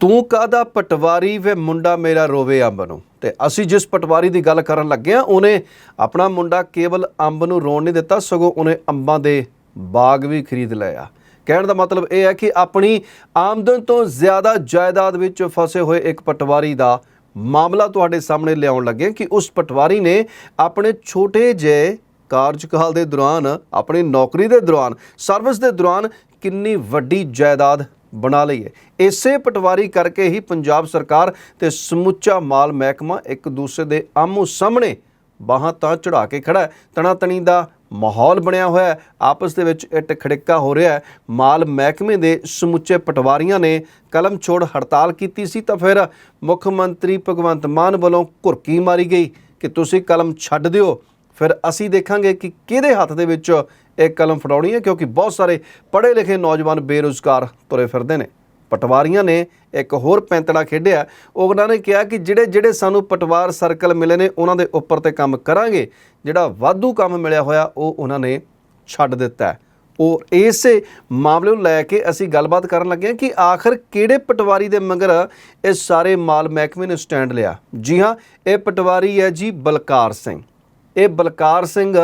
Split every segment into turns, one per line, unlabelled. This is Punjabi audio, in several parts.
ਤੂੰ ਕਾਦਾ ਪਟਵਾਰੀ ਵੇ ਮੁੰਡਾ ਮੇਰਾ ਰੋਵੇ ਅੰਬ ਨੂੰ? ਤੇ ਅਸੀਂ ਜਿਸ ਪਟਵਾਰੀ ਦੀ ਗੱਲ ਕਰਨ ਲੱਗੇ ਆ ਉਹਨੇ ਆਪਣਾ ਮੁੰਡਾ ਕੇਵਲ ਅੰਬ ਨੂੰ ਰੋਣ ਨਹੀਂ ਦਿੱਤਾ, ਸਗੋਂ ਉਹਨੇ ਅੰਬਾਂ ਦੇ ਬਾਗ ਵੀ ਖਰੀਦ ਲਿਆ। ਕਹਿਣ ਦਾ ਮਤਲਬ ਇਹ ਹੈ ਕਿ ਆਪਣੀ ਆਮਦਨ ਤੋਂ ਜ਼ਿਆਦਾ ਜਾਇਦਾਦ ਵਿੱਚ ਫਸੇ ਹੋਏ ਇੱਕ ਪਟਵਾਰੀ ਦਾ ਮਾਮਲਾ ਤੁਹਾਡੇ ਸਾਹਮਣੇ ਲਿਆਉਣ ਲੱਗੇ ਕਿ ਉਸ ਪਟਵਾਰੀ ਨੇ ਆਪਣੇ ਛੋਟੇ ਜਿਹੇ ਕਾਰਜਕਾਲ ਦੇ ਦੌਰਾਨ, ਆਪਣੀ ਨੌਕਰੀ ਦੇ ਦੌਰਾਨ, ਸਰਵਿਸ ਦੇ ਦੌਰਾਨ ਕਿੰਨੀ ਵੱਡੀ ਜਾਇਦਾਦ ਬਣਾ ਲਈ ਹੈ ਇਸੇ ਪਟਵਾਰੀ ਕਰਕੇ ਹੀ ਪੰਜਾਬ ਸਰਕਾਰ ਤੇ ਸਮੁੱਚਾ ਮਾਲ ਮਹਿਕਮਾ ਇੱਕ ਦੂਸਰੇ ਦੇ ਆਮੋ ਸਾਹਮਣੇ ਬਾਹਾਂ ਤਾਂ ਚੜਾ ਕੇ ਖੜਾ ਹੈ। ਤਣਾ ਤਣੀ ਦਾ ਮਾਹੌਲ ਬਣਿਆ ਹੋਇਆ ਹੈ। ਆਪਸ ਦੇ ਵਿੱਚ ਇੱਟ ਖੜਿੱਕਾ ਹੋ ਰਿਹਾ ਹੈ। ਮਾਲ ਮਹਿਕਮੇ ਦੇ ਸਮੁੱਚੇ ਪਟਵਾਰੀਆਂ ਨੇ ਕਲਮ ਛੋੜ ਹੜਤਾਲ ਕੀਤੀ ਸੀ ਤਾਂ ਫਿਰ ਮੁੱਖ ਮੰਤਰੀ ਭਗਵੰਤ ਮਾਨ ਵੱਲੋਂ ਘੁਰਕੀ ਮਾਰੀ ਗਈ। ਕਿ ਤੁਸੀਂ ਕਲਮ ਛੱਡ ਦਿਓ ਫਿਰ ਅਸੀਂ ਦੇਖਾਂਗੇ ਕਿ ਕਿਹਦੇ ਹੱਥ ਦੇ ਵਿੱਚ ਇਹ ਕਲਮ ਫੜਾਉਣੀ ਹੈ, ਕਿਉਂਕਿ ਬਹੁਤ ਸਾਰੇ ਪੜ੍ਹੇ ਲਿਖੇ ਨੌਜਵਾਨ ਬੇਰੁਜ਼ਗਾਰ ਤੁਰੇ ਫਿਰਦੇ ਨੇ। ਪਟਵਾਰੀਆਂ ਨੇ ਇੱਕ ਹੋਰ ਪੈਂਤੜਾ ਖੇਡਿਆ। ਉਹਨਾਂ ਨੇ ਕਿਹਾ ਕਿ ਜਿਹੜੇ ਜਿਹੜੇ ਸਾਨੂੰ ਪਟਵਾਰ ਸਰਕਲ ਮਿਲੇ ਨੇ, ਉਹਨਾਂ ਦੇ ਉੱਪਰ ਤੇ ਕੰਮ ਕਰਾਂਗੇ। ਜਿਹੜਾ ਵਾਧੂ ਕੰਮ ਮਿਲਿਆ ਹੋਇਆ, ਉਹ ਉਹਨਾਂ ਨੇ ਛੱਡ ਦਿੱਤਾ ਉਹ ਇਸੇ ਮਾਮਲੇ ਨੂੰ ਲੈ ਕੇ ਅਸੀਂ ਗੱਲਬਾਤ ਕਰਨ ਲੱਗੇ ਹਾਂ ਕਿ ਆਖਰ ਕਿਹੜੇ ਪਟਵਾਰੀ ਦੇ ਮਗਰ ਇਹ ਸਾਰੇ ਮਾਲ ਮਹਿਕਮੇ ਨੇ ਸਟੈਂਡ ਲਿਆ। ਜੀ ਹਾਂ, ਇਹ ਪਟਵਾਰੀ ਹੈ ਜੀ ਬਲਕਾਰ ਸਿੰਘ। ਇਹ ਬਲਕਾਰ ਸਿੰਘ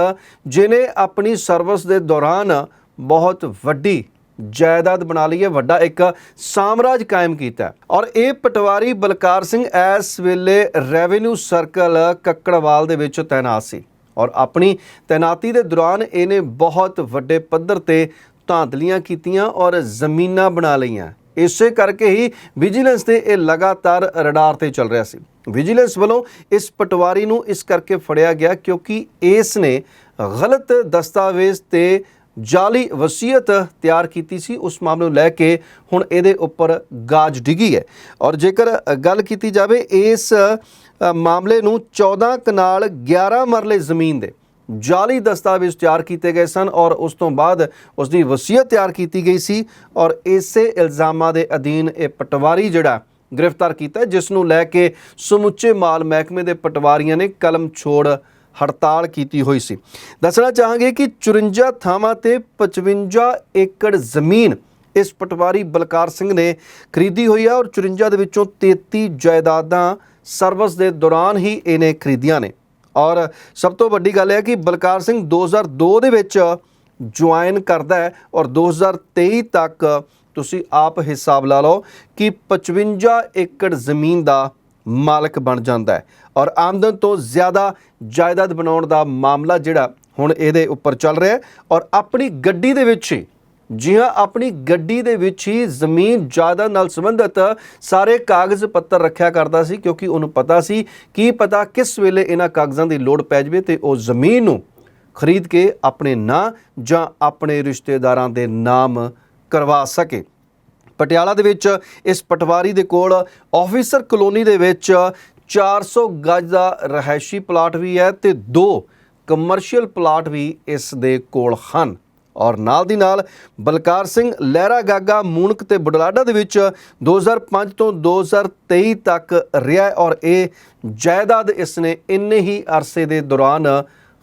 ਜਿਨੇ ਆਪਣੀ ਸਰਵਿਸ ਦੇ ਦੌਰਾਨ ਬਹੁਤ ਵੱਡੀ ਜਾਇਦਾਦ ਬਣਾ ਲਈ ਹੈ, ਵੱਡਾ ਇੱਕ ਸਾਮਰਾਜ ਕਾਇਮ ਕੀਤਾ ਔਰ ਇਹ ਪਟਵਾਰੀ ਬਲਕਾਰ ਸਿੰਘ ਇਸ ਵੇਲੇ ਰੈਵਨਿਊ ਸਰਕਲ ਕੱਕੜਵਾਲ ਦੇ ਵਿੱਚ ਤੈਨਾਤ ਸੀ। ਔਰ ਆਪਣੀ ਤੈਨਾਤੀ ਦੇ ਦੌਰਾਨ ਇਹਨੇ ਬਹੁਤ ਵੱਡੇ ਪੱਧਰ ਤੇ ਧਾਂਦਲੀਆਂ ਕੀਤੀਆਂ ਔਰ ਜ਼ਮੀਨਾਂ ਬਣਾ ਲਈਆਂ। ਇਸੇ ਕਰਕੇ ਹੀ ਵਿਜੀਲੈਂਸ ਤੇ ਇਹ ਲਗਾਤਾਰ ਰਡਾਰ ਤੇ ਚੱਲ ਰਿਹਾ ਸੀ। ਵਿਜੀਲੈਂਸ ਵੱਲੋਂ ਇਸ ਪਟਵਾਰੀ ਨੂੰ ਇਸ ਕਰਕੇ ਫੜਿਆ ਗਿਆ ਕਿਉਂਕਿ ਇਸ ਨੇ ਗਲਤ ਦਸਤਾਵੇਜ਼ ਤੇ ਜਾਲੀ ਵਸੀਅਤ ਤਿਆਰ ਕੀਤੀ ਸੀ। ਉਸ ਮਾਮਲੇ ਨੂੰ ਲੈ ਕੇ ਹੁਣ ਇਹਦੇ ਉੱਪਰ ਗਾਜ ਡਿੱਗੀ ਹੈ। ਔਰ ਜੇਕਰ ਗੱਲ ਕੀਤੀ ਜਾਵੇ, ਇਸ ਮਾਮਲੇ ਨੂੰ 14 ਕਨਾਲ 11 ਮਰਲੇ ਜ਼ਮੀਨ ਦੇ ਜਾਲੀ ਦਸਤਾਵੇਜ਼ ਤਿਆਰ ਕੀਤੇ ਗਏ ਸਨ ਔਰ ਉਸ ਤੋਂ ਬਾਅਦ ਉਸ ਦੀ ਵਸੀਅਤ ਤਿਆਰ ਕੀਤੀ ਗਈ ਸੀ ਔਰ ਇਸੇ ਇਲਜ਼ਾਮਾਂ ਦੇ ਅਧੀਨ ਇਹ ਪਟਵਾਰੀ ਜਿਹੜਾ ਗ੍ਰਿਫਤਾਰ ਕੀਤਾ ਜਿਸ ਨੂੰ ਲੈ ਕੇ ਸਮੁੱਚੇ ਮਾਲ ਮਹਿਕਮੇ ਦੇ ਪਟਵਾਰੀਆਂ ਨੇ ਕਲਮ ਛੋੜ ਹੜਤਾਲ ਕੀਤੀ ਹੋਈ ਸੀ। ਦੱਸਣਾ ਚਾਹਾਂਗੇ ਕਿ 54 ਥਾਵਾਂ ਤੇ 55 ਏਕੜ ਜ਼ਮੀਨ ਇਸ ਪਟਵਾਰੀ ਬਲਕਾਰ ਸਿੰਘ ਨੇ ਖਰੀਦੀ ਹੋਈ ਹੈ ਔਰ 54 ਦੇ ਵਿੱਚੋਂ 33 ਜਾਇਦਾਦਾਂ ਸਰਵਿਸ ਦੇ ਦੌਰਾਨ ਹੀ ਇਹਨੇ ਖਰੀਦੀਆਂ ਨੇ। ਔਰ ਸਭ ਤੋਂ ਵੱਡੀ ਗੱਲ ਹੈ ਕਿ ਬਲਕਾਰ ਸਿੰਘ 2002 ਦੇ ਵਿੱਚ ਜੁਆਇਨ ਕਰਦਾ ਹੈ ਔਰ 2023 ਤੱਕ ਤੁਸੀਂ ਆਪ ਹਿਸਾਬ ਲਾ ਲਓ ਕਿ 55 ਏਕੜ ਜ਼ਮੀਨ ਦਾ ਮਾਲਕ ਬਣ ਜਾਂਦਾ ਹੈ। ਔਰ ਆਮਦਨ ਤੋਂ ਜ਼ਿਆਦਾ ਜਾਇਦਾਦ ਬਣਾਉਣ ਦਾ ਮਾਮਲਾ ਜਿਹੜਾ ਹੁਣ ਇਹਦੇ ਉੱਪਰ ਚੱਲ ਰਿਹਾ ਹੈ। ਔਰ ਆਪਣੀ ਗੱਡੀ ਦੇ ਵਿੱਚ ਹੀ ਜਿਹਾ ਆਪਣੀ ਗੱਡੀ ਦੇ ਵਿੱਚ ਹੀ ਜ਼ਮੀਨ ਜਾਇਦਾਦ ਨਾਲ ਸੰਬੰਧਿਤ ਸਾਰੇ ਕਾਗਜ਼ ਪੱਤਰ ਰੱਖਿਆ ਕਰਦਾ ਸੀ, ਕਿਉਂਕਿ ਉਹਨੂੰ ਪਤਾ ਸੀ, ਕੀ ਪਤਾ ਕਿਸ ਵੇਲੇ ਇਹਨਾਂ ਕਾਗਜ਼ਾਂ ਦੀ ਲੋੜ ਪੈ ਜਵੇ ਤੇ ਉਹ ਜ਼ਮੀਨ ਨੂੰ ਖਰੀਦ ਕੇ ਆਪਣੇ ਨਾਂ ਜਾਂ ਆਪਣੇ ਰਿਸ਼ਤੇਦਾਰਾਂ ਦੇ ਨਾਮ ਕਰਵਾ ਸਕੇ। ਪਟਿਆਲਾ ਦੇ ਵਿੱਚ ਇਸ ਪਟਵਾਰੀ ਦੇ ਕੋਲ ਆਫੀਸਰ ਕਲੋਨੀ ਦੇ ਵਿੱਚ 400 ਗਜ ਦਾ ਰਹਿائشੀ ਪਲਾਟ ਵੀ ਹੈ ਤੇ ਦੋ ਕਮਰਸ਼ੀਅਲ ਪਲਾਟ ਵੀ ਇਸ ਦੇ ਕੋਲ ਹਨ। ਔਰ ਨਾਲ ਦੀ ਨਾਲ ਬਲਕਾਰ ਸਿੰਘ ਲਹਿਰਾ ਗਾਗਾ ਮੂਨਕ ਤੇ ਬੁਢਲਾਡਾ ਦੇ ਵਿੱਚ 2005 ਤੋਂ 2023 ਤੱਕ ਰਿਹਾ ਔਰ ਇਹ ਜਾਇਦਾਦ ਇਸ ਨੇ ਇੰਨੇ ਹੀ ਅਰਸੇ ਦੇ ਦੌਰਾਨ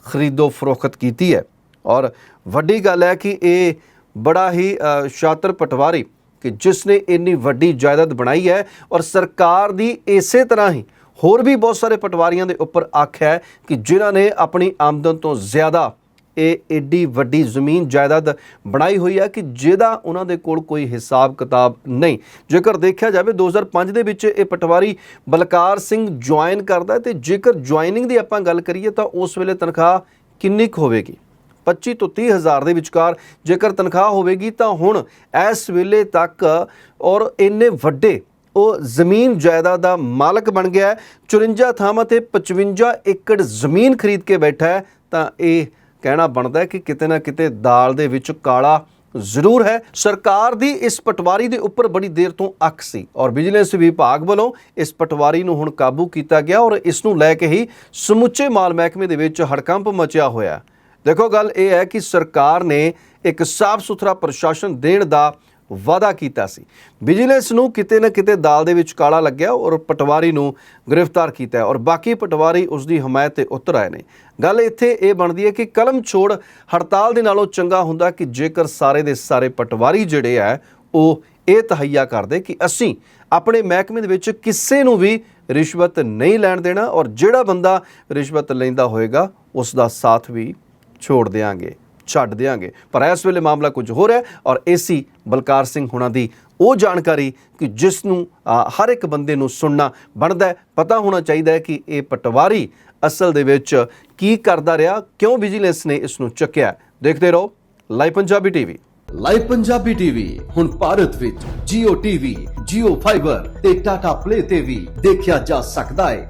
ਖਰੀਦੋ ਫਰੋਖਤ ਕੀਤੀ ਹੈ। ਔਰ ਵੱਡੀ ਗੱਲ ਹੈ ਕਿ ਇਹ ਬੜਾ ਹੀ ਸ਼ਾਤਰ ਪਟਵਾਰੀ ਕਿ ਜਿਸ ਨੇ ਇੰਨੀ ਵੱਡੀ ਜਾਇਦਾਦ ਬਣਾਈ ਹੈ ਔਰ ਸਰਕਾਰ ਦੀ ਇਸੇ ਤਰ੍ਹਾਂ ਹੀ ਹੋਰ ਵੀ ਬਹੁਤ ਸਾਰੇ ਪਟਵਾਰੀਆਂ ਦੇ ਉੱਪਰ ਅੱਖ ਹੈ ਕਿ ਜਿਨ੍ਹਾਂ ਨੇ ਆਪਣੀ ਆਮਦਨ ਤੋਂ ਜ਼ਿਆਦਾ ਇਹ ਏਡੀ ਵੱਡੀ ਜ਼ਮੀਨ ਜਾਇਦਾਦ ਬਣਾਈ ਹੋਈ ਹੈ ਕਿ ਜਿਹਦਾ ਉਹਨਾਂ ਦੇ ਕੋਲ ਕੋਈ ਹਿਸਾਬ ਕਿਤਾਬ ਨਹੀਂ। ਜੇਕਰ ਦੇਖਿਆ ਜਾਵੇ 2005 ਦੇ ਵਿੱਚ ਇਹ ਪਟਵਾਰੀ ਬਲਕਾਰ ਸਿੰਘ ਜੁਆਇਨ ਕਰਦਾ ਹੈ ਤੇ ਜੇਕਰ ਜੁਆਇਨਿੰਗ ਦੀ ਆਪਾਂ ਗੱਲ ਕਰੀਏ ਤਾਂ ਉਸ ਵੇਲੇ ਤਨਖਾਹ ਕਿੰਨੀ ਕੁ ਹੋਵੇਗੀ? 25 ਤੋਂ 30 ਹਜ਼ਾਰ ਦੇ ਵਿਚਕਾਰ ਜੇਕਰ ਤਨਖਾਹ ਹੋਵੇਗੀ ਤਾਂ ਹੁਣ ਇਸ ਵੇਲੇ ਤੱਕ ਔਰ ਇੰਨੇ ਵੱਡੇ ਉਹ ਜ਼ਮੀਨ ਜਾਇਦਾਦ ਦਾ ਮਾਲਕ ਬਣ ਗਿਆ ਹੈ। 54 ਥਾਵਾਂ ਤੇ 55 ਏਕੜ ਜ਼ਮੀਨ ਖਰੀਦ ਕੇ ਬੈਠਾ ਹੈ ਤਾਂ ਇਹ ਕਹਿਣਾ ਬਣਦਾ ਕਿ ਕਿਤੇ ਨਾ ਕਿਤੇ ਦਾਲ ਦੇ ਵਿੱਚ ਕਾਲਾ ਜ਼ਰੂਰ ਹੈ। ਸਰਕਾਰ ਦੀ ਇਸ ਪਟਵਾਰੀ ਦੇ ਉੱਪਰ ਬੜੀ ਦੇਰ ਤੋਂ ਅੱਖ ਸੀ ਔਰ ਵਿਜੀਲੈਂਸ ਵਿਭਾਗ ਵੱਲੋਂ ਇਸ ਪਟਵਾਰੀ ਨੂੰ ਹੁਣ ਕਾਬੂ ਕੀਤਾ ਗਿਆ ਔਰ ਇਸ ਨੂੰ ਲੈ ਕੇ ਹੀ ਸਮੁੱਚੇ ਮਾਲ ਮਹਿਕਮੇ ਦੇ ਵਿੱਚ ਹੜਕੰਪ ਮਚਿਆ ਹੋਇਆ ਦੇਖੋ, ਗੱਲ ਇਹ ਹੈ ਕਿ ਸਰਕਾਰ ਨੇ ਇੱਕ ਸਾਫ਼ ਸੁਥਰਾ ਪ੍ਰਸ਼ਾਸਨ ਦੇਣ ਦਾ ਵਾਅਦਾ ਕੀਤਾ ਸੀ। ਵਿਜੀਲੈਂਸ ਨੂੰ ਕਿਤੇ ਨਾ ਕਿਤੇ ਦਾਲ ਦੇ ਵਿੱਚ ਕਾਲਾ ਲੱਗਿਆ ਔਰ ਪਟਵਾਰੀ ਨੂੰ ਗ੍ਰਿਫਤਾਰ ਕੀਤਾ ਔਰ ਬਾਕੀ ਪਟਵਾਰੀ ਉਸ ਦੀ ਹਮਾਇਤ ਤੇ ਉਤਰ ਆਏ ਨੇ। ਗੱਲ ਇੱਥੇ ਇਹ ਬਣਦੀ ਹੈ ਕਿ ਕਲਮ ਛੋੜ ਹੜਤਾਲ ਦੇ ਨਾਲੋਂ ਚੰਗਾ ਹੁੰਦਾ ਕਿ ਜੇਕਰ ਸਾਰੇ ਦੇ ਸਾਰੇ ਪਟਵਾਰੀ ਜਿਹੜੇ ਆ, ਉਹ ਇਹ ਤਹਈਆ ਕਰਦੇ ਕਿ ਅਸੀਂ ਆਪਣੇ ਮਹਿਕਮੇ ਦੇ ਵਿੱਚ ਕਿਸੇ ਨੂੰ ਵੀ ਰਿਸ਼ਵਤ ਨਹੀਂ ਲੈਣ ਦੇਣਾ ਔਰ ਜਿਹੜਾ ਬੰਦਾ ਰਿਸ਼ਵਤ ਲੈਂਦਾ ਹੋਏਗਾ, ਉਸ ਦਾ ਸਾਥ ਵੀ ਛੋੜ ਦੇਾਂਗੇ ਛੱਡ ਦੇਾਂਗੇ ਪਰ ਇਸ ਵੇਲੇ ਮਾਮਲਾ ਕੁਝ ਹੋਰ ਹੈ ਔਰ ਏਸੀ ਬਲਕਾਰ ਸਿੰਘ ਹੁਣਾਂ ਦੀ ਉਹ ਜਾਣਕਾਰੀ ਕਿ ਜਿਸ ਨੂੰ ਹਰ ਇੱਕ ਬੰਦੇ ਨੂੰ ਸੁਣਨਾ ਬਣਦਾ ਹੈ। ਪਤਾ ਹੋਣਾ ਚਾਹੀਦਾ ਹੈ ਕਿ ਇਹ ਪਟਵਾਰੀ ਅਸਲ ਦੇ ਵਿੱਚ ਕੀ ਕਰਦਾ ਰਿਹਾ ਕਿਉਂ ਵਿਜੀਲੈਂਸ ਨੇ ਇਸ ਨੂੰ ਚੱਕਿਆ ਦੇਖਦੇ ਰਹੋ live Punjabi TV.
Live Punjabi TV ਹੁਣ ਭਾਰਤ ਵਿੱਚ Jio TV, Jio Fiber ਤੇ Tata Play ਤੇ ਵੀ ਦੇਖਿਆ ਜਾ ਸਕਦਾ ਹੈ।